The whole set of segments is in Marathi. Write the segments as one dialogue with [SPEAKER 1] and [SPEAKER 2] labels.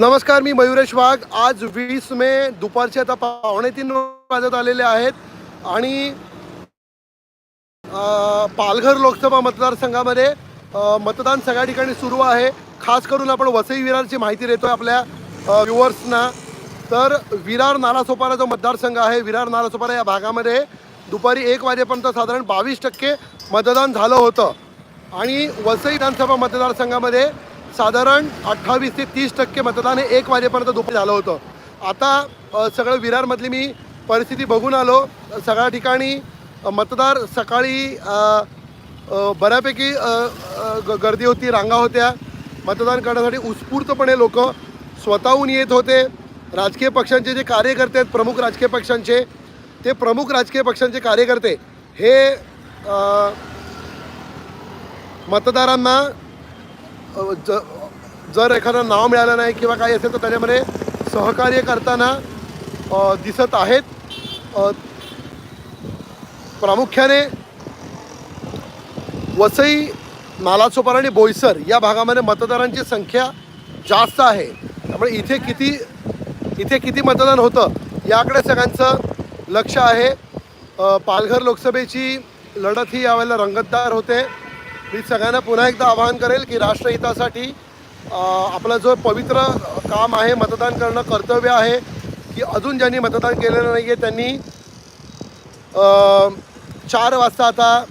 [SPEAKER 1] नमस्कार मी मयुरेश वाघ. आज वीस मे दुपारचे आता पावणे तीन वाजत आलेले आहेत आणि पालघर लोकसभा मतदारसंघामध्ये मतदान सगळ्या ठिकाणी सुरू आहे. खास करून आपण वसई विरारची माहिती देतोय आपल्या व्ह्युअर्सना तर विरार नालासोपारा जो मतदारसंघ आहे विरार नालासोपारा या भागामध्ये दुपारी एक वाजेपर्यंत साधारण बावीस टक्के मतदान झालं होतं. आणि वसई विधानसभा मतदारसंघामध्ये साधारण अठ्ठावीस ते तीस टक्के मतदान हे एक वाजेपर्यंत दुपारी झालं होतं. आता सगळं विरारमधली मी परिस्थिती बघून आलो. सगळ्या ठिकाणी मतदार सकाळी बऱ्यापैकी ग- गर्दी होती रांगा होत्या. मतदान करण्यासाठी उत्स्फूर्तपणे लोक स्वतःहून येत होते. राजकीय पक्षांचे जे कार्यकर्ते आहेत प्रमुख राजकीय पक्षांचे ते प्रमुख राजकीय पक्षांचे कार्यकर्ते हे मतदारांना ज जर एखादं नाव मिळालं नाही किंवा काही असेल तर त्याच्यामध्ये सहकार्य करताना दिसत आहेत. प्रामुख्याने वसई नालासोपारा आणि बोईसर या भागामध्ये मतदारांची संख्या जास्त आहे. त्यामुळे इथे किती इथे किती मतदान होतं याकडे सगळ्यांचं लक्ष आहे. पालघर लोकसभेची लढत ही यावेळेला रंगतदार होते. मी सगळ्यांना पुन्हा एकदा आवाहन करेल की राष्ट्रहितासाठी आपला आपलं जो पवित्र काम आहे मतदान करणं कर्तव्य आहे की अजून ज्यांनी मतदान केलेलं नाही आहे त्यांनी चार वाजता आता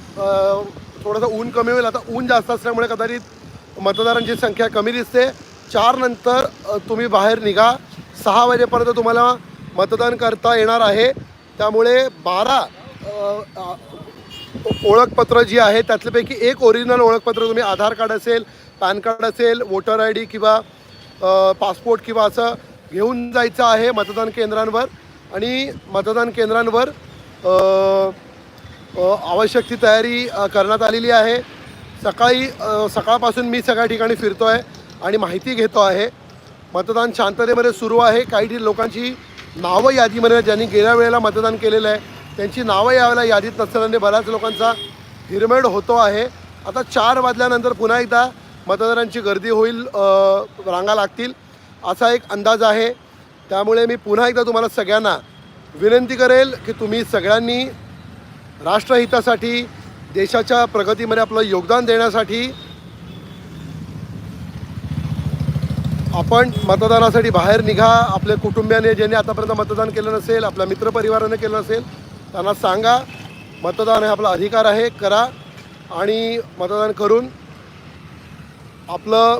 [SPEAKER 1] थोडंसं ऊन कमी होईल. आता ऊन जास्त असल्यामुळे कदाचित मतदारांची संख्या कमी दिसते. चार नंतर तुम्ही बाहेर निघा. सहा वाजेपर्यंत तुम्हाला मतदान करता येणार आहे. त्यामुळे बारा ओळखपत्र जी आहे त्यातल्यापैकी एक ओरिजिनल ओळखपत्र तुम्ही आधार कार्ड असेल पॅन कार्ड असेल वोटर आय डी किंवा पासपोर्ट किंवा असं घेऊन जायचं आहे मतदान केंद्रांवर. आणि मतदान केंद्रांवर आवश्यक ती तयारी करण्यात आलेली आहे. सकाळी सकाळपासून मी सगळ्या ठिकाणी फिरतो आहे आणि माहिती घेतो आहे. मतदान शांततेमध्ये सुरू आहे. काही लोकांची नावं यादीमध्ये ज्यांनी गेल्या वेळेला मतदान केलेलं आहे त्यांची नावं यावेळेला यादीत नसल्याने बऱ्याच लोकांचा हिरमेड होतो आहे. आता चार वाजल्यानंतर पुन्हा एकदा मतदारांची गर्दी होईल रांगा लागतील असा एक अंदाज आहे. त्यामुळे मी पुन्हा एकदा तुम्हाला सगळ्यांना विनंती करेल की तुम्ही सगळ्यांनी राष्ट्रहितासाठी देशाच्या प्रगतीमध्ये आपलं योगदान देण्यासाठी आपण मतदानासाठी बाहेर निघा. आपल्या कुटुंबियाने ज्यांनी आतापर्यंत मतदान केलं नसेल आपल्या मित्रपरिवाराने केलं नसेल त्यांना सांगा मतदान हे आपला अधिकार आहे करा आणि मतदान करून आपलं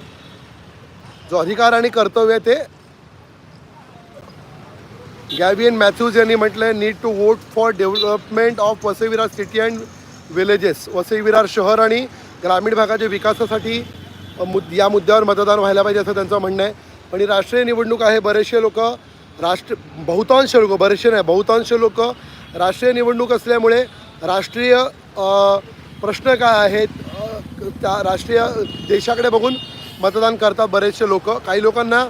[SPEAKER 1] जो अधिकार आणि कर्तव्य आहे ते गॅवियन मॅथ्यूज यांनी म्हटलं आहे need to vote for development of Vasai Virar city and villages Vasai Virar शहर आणि ग्रामीण भागाच्या विकासासाठी मुद या मुद्द्यावर मतदान व्हायला पाहिजे असं त्यांचं म्हणणं आहे. पण ही राष्ट्रीय निवडणूक आहे बरेचसे लोक राष्ट्र बहुतांश लोक बरेचसे नाही बहुतांश लोक राष्ट्रीय निवडणूक असल्यामुळे राष्ट्रीय प्रश्न काय आहेत त्या राष्ट्रीय देशाकडे बघून मतदान करतात बरेचसे लोक. काही लोकांना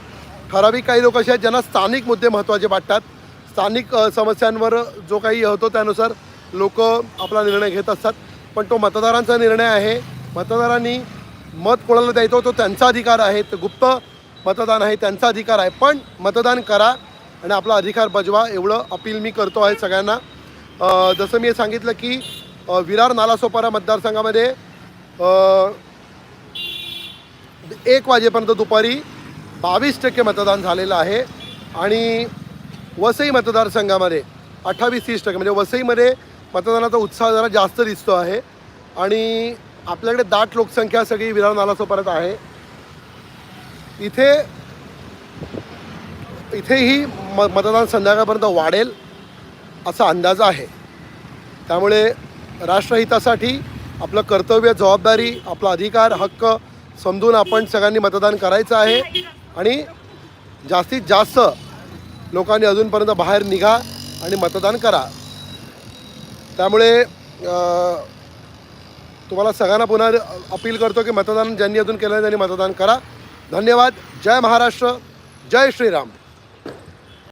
[SPEAKER 1] ठराविक काही लोक असे आहेत ज्यांना स्थानिक मुद्दे महत्त्वाचे वाटतात. स्थानिक समस्यांवर जो काही होतो त्यानुसार लोक आपला निर्णय घेत असतात. पण तो मतदारांचा निर्णय आहे. मतदारांनी मत कोणाला द्यायचं तो त्यांचा अधिकार आहे. गुप्त मतदान आहे त्यांचा अधिकार आहे. पण मतदान करा. आणि आपला अधिकार बजवा एवढं अपील मी करतो आहे सगळ्यांना. जसं मी सांगितलं की विरार नालासोपारा मतदारसंघामध्ये एक वाजेपर्यंत दुपारी बावीस टक्के मतदान झालेलं आहे आणि वसई मतदारसंघामध्ये अठ्ठावीस तीस टक्के म्हणजे वसईमध्ये मतदानाचा उत्साह जरा जास्त दिसतो आहे. आणि आपल्याकडे दाट लोकसंख्या सगळी विरार नालासोपाऱ्यात आहे. इथे इथेही म मतदान संध्याकाळपर्यंत वाढेल असा अंदाज आहे. त्यामुळे राष्ट्रहितासाठी आपलं कर्तव्य जबाबदारी आपला अधिकार हक्क समजून आपण सगळ्यांनी मतदान करायचं आहे आणि जास्तीत जास्त लोकांनी अजूनपर्यंत बाहेर निघा आणि मतदान करा. त्यामुळे तुम्हाला सगळ्यांना पुन्हा अपील करतो की मतदान ज्यांनी अजून केलं नाही त्यांनी मतदान करा. धन्यवाद. जय महाराष्ट्र. जय श्रीराम.